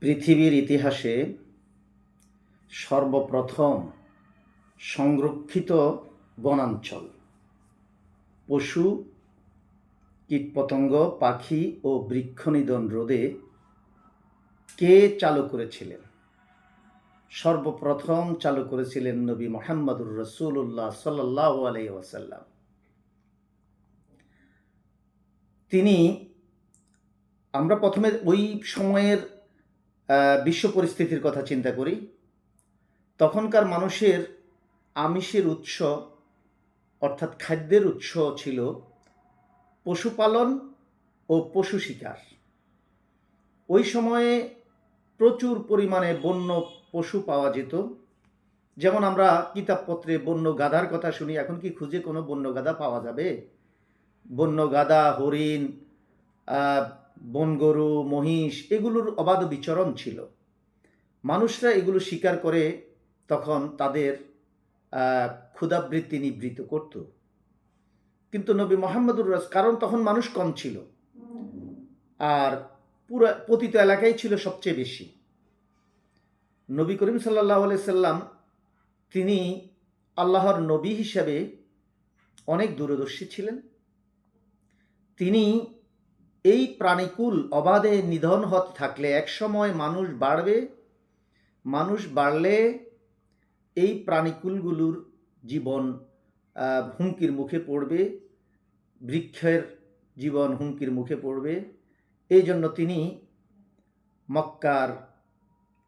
পৃথিবীর ইতিহাসে সর্বপ্রথম সংরক্ষিত বনাঞ্চল। পশু, কীটপতঙ্গ, পাখি ও বৃক্ষনিধন রোধে কে চালু করেছিলেন? সর্বপ্রথম চালু করেছিলেন নবী মোহাম্মদুর রসুল্লাহ সাল্লাহ আলাই ওয়াসাল্লাম। তিনি, আমরা প্রথমে ওই সময়ের বিশ্ব পরিস্থিতির কথা চিন্তা করি, তখনকার মানুষের আমিষের উৎস অর্থাৎ খাদ্যের উৎস ছিল পশুপালন ও পশু শিকার। ওই সময়ে প্রচুর পরিমাণে বন্য পশু পাওয়া যেত। যেমন আমরা কিতাবপত্রে বন্য গাধার কথা শুনি, এখন কি খুঁজে কোনো বন্য গাধা পাওয়া যাবে? বন্য গাধা, হরিণ বনগরু, মহিষ এগুলোর অবাধ বিচরণ ছিল। মানুষরা এগুলো শিকার করে তখন তাদের ক্ষুধাবৃত্তি নিবৃত্ত করত। কিন্তু নবী মোহাম্মদুর রাস, কারণ তখন মানুষ কম ছিল। আর পুরো, পতিত এলাকাই ছিল সবচেয়ে বেশি। নবী করিম সাল্লাহ সাল্লাম তিনি আল্লাহর নবী হিসাবে অনেক দূরদর্শী ছিলেন। তিনি এই প্রাণীকুল অবাধে নিধন হতে থাকলে একসময় মানুষ বাড়বে, মানুষ বাড়লে এই প্রাণীকুলগুলোর জীবন হুমকির মুখে পড়বে, বৃক্ষের জীবন হুমকির মুখে পড়বে। এই জন্য তিনি মক্কার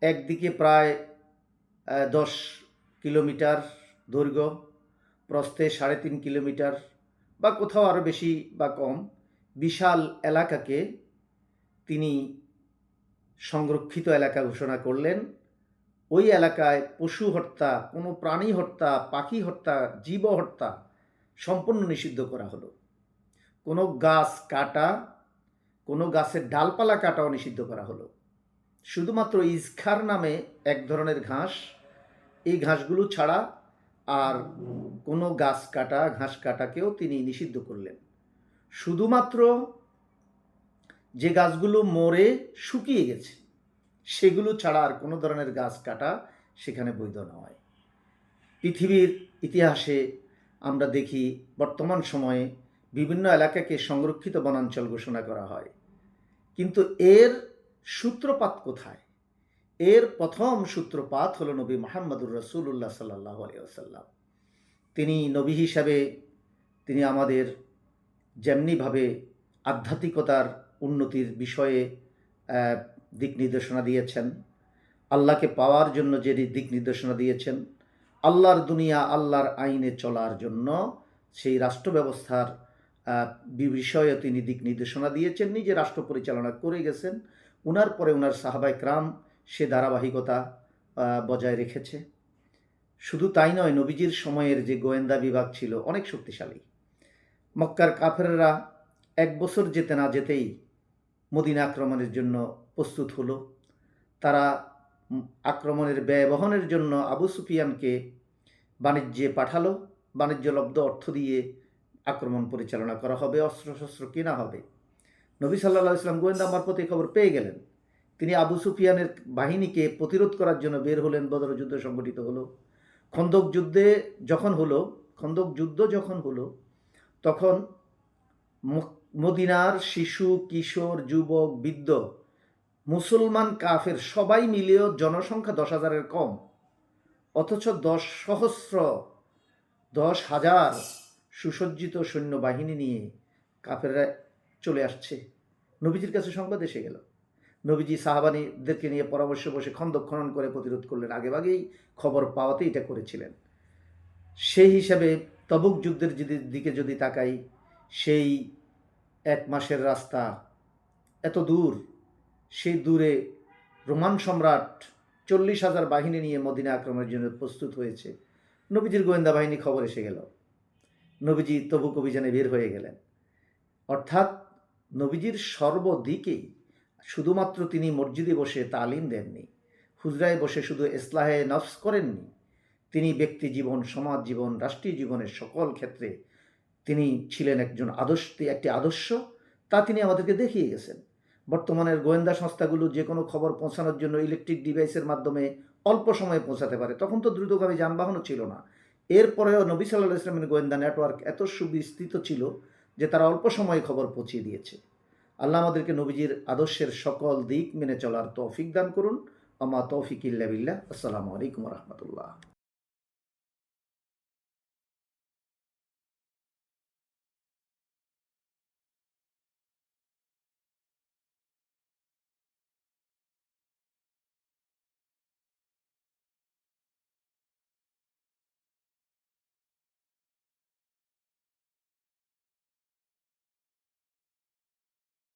একদিকে প্রায় দশ কিলোমিটার দৈর্ঘ্য, প্রস্থে সাড়ে তিন কিলোমিটার বা কোথাও আরও বেশি বা কম। বিশাল এলাকাকে তিনি সংরক্ষিত এলাকা ঘোষণা করলেন। ওই এলাকায় পশু হত্যা, কোনো প্রাণী হত্যা, পাখি হত্যা, জীব হত্যা সম্পূর্ণ নিষিদ্ধ করা হলো। কোনো গাছ কাটা, কোনো গাছের ডালপালা কাটাও নিষিদ্ধ করা হলো। শুধুমাত্র ইসখার নামে এক ধরনের ঘাস। এই ঘাসগুলো ছাড়া আর কোনো গাছ কাটা, ঘাস কাটাকেও তিনি নিষিদ্ধ করলেন। শুধুমাত্র যে গাছগুলো মরে শুকিয়ে গেছে, সেগুলো ছাড়া আর কোনো ধরনের গাছ কাটা সেখানে বৈধ নয়। পৃথিবীর ইতিহাসে আমরা দেখি, বর্তমান সময়ে বিভিন্ন এলাকাকে সংরক্ষিত বনাঞ্চল ঘোষণা করা হয়। কিন্তু এর সূত্রপাত কোথায়? এর প্রথম সূত্রপাত হলো নবী মোহাম্মদুর রসুল্লাহ সাল্লাহ আলিয়াল্লাম তিনি নবী হিসাবে তিনি আমাদের যেমনিভাবে আধ্যাত্মিকতার উন্নতির বিষয়ে দিক নির্দেশনা দিয়েছেন। আল্লাহকে পাওয়ার জন্য যে দিক নির্দেশনা দিয়েছেন, আল্লাহর দুনিয়া আল্লাহর আইনে চলার জন্য সেই রাষ্ট্র ব্যবস্থার বিষয়ে তিনি দিক নির্দেশনা দিয়েছেন, নিজে রাষ্ট্র পরিচালনা করে গেছেন। উনার পরে উনার সাহাবাই ক্রাম সে ধারাবাহিকতা বজায় রেখেছে। শুধু তাই নয়, নবীজির সময়ের যে গোয়েন্দা বিভাগ ছিল, অনেক শক্তিশালী। মক্কার কাফেররা এক বছর যেতে না যেতেই মদিনা আক্রমণের জন্য প্রস্তুত হলো। তারা আক্রমণের ব্যয় বহনের জন্য আবু সুফিয়ানকে বাণিজ্যে পাঠালো। বাণিজ্যলব্ধ অর্থ দিয়ে আক্রমণ পরিচালনা করা হবে, অস্ত্রশস্ত্র কেনা হবে। নবী সাল্লাহ ইসলাম গোয়েন্দা মারফত এই খবর পেয়ে গেলেন। তিনি আবু সুফিয়ানের বাহিনীকে প্রতিরোধ করার জন্য বের হলেন, বদর যুদ্ধ সংগঠিত হলো। খন্দক যুদ্ধে যখন হলো, খন্দক যুদ্ধ যখন হলো তখন মদিনার শিশু, কিশোর, যুবক, বৃদ্ধ, মুসলমান, কাফের সবাই মিলিয়েও জনসংখ্যা দশ হাজারের কম। অথচ দশ সহস্র, দশ হাজার সুসজ্জিত সৈন্যবাহিনী নিয়ে কাফেররা চলে আসছে। নবীজির কাছে সংবাদ এসে গেল। নবীজি সাহাবানীদেরকে নিয়ে পরামর্শ বসে খন্দক খনন করে প্রতিরোধ করলেন। আগেভাগেই খবর পাওয়াতে এটা করেছিলেন। সেই হিসাবে তবুক যুদ্ধের যদি দিকে যদি তাকাই, সেই এক মাসের রাস্তা এত দূর, সেই দূরে রোমান সম্রাট চল্লিশ হাজার বাহিনী নিয়ে মদিনা আক্রমণের জন্য প্রস্তুত হয়েছে। নবীজির গোয়েন্দা বাহিনী খবর এসে গেল। নবীজি তবুক অভিযানে বের হয়ে গেলেন। অর্থাৎ নবীজির সর্বদিকেই শুধুমাত্র তিনি মসজিদে বসে তালিম দেননি, হুজরায় বসে শুধু ইসলাহে নফস করেননি তিনি ব্যক্তি জীবন, সমাজ জীবন, রাষ্ট্রীয় জীবনের সকল ক্ষেত্রে তিনি ছিলেন একজন আদর্শ, একটি আদর্শ। তা তিনি আমাদেরকে দেখিয়ে গেছেন। বর্তমানের গোয়েন্দা সংস্থাগুলো যে কোনো খবর পৌঁছানোর জন্য ইলেকট্রিক ডিভাইসের মাধ্যমে অল্প সময়ে পৌঁছাতে পারে। তখন তো দ্রুতগামী যানবাহনও ছিল না। এরপরেও নবী সাল্লাহ ইসলামের গোয়েন্দা নেটওয়ার্ক এত সুবিস্তৃত ছিল যে তারা অল্প সময়ে খবর পৌঁছিয়ে দিয়েছে। আল্লাহ আমাদেরকে নবীজির আদর্শের সকল দিক মেনে চলার তৌফিক দান করুন। আমা তৌফিক ইল্লা বিল্লাহ। আসসালামু আলাইকুম রহমতুল্লাহ।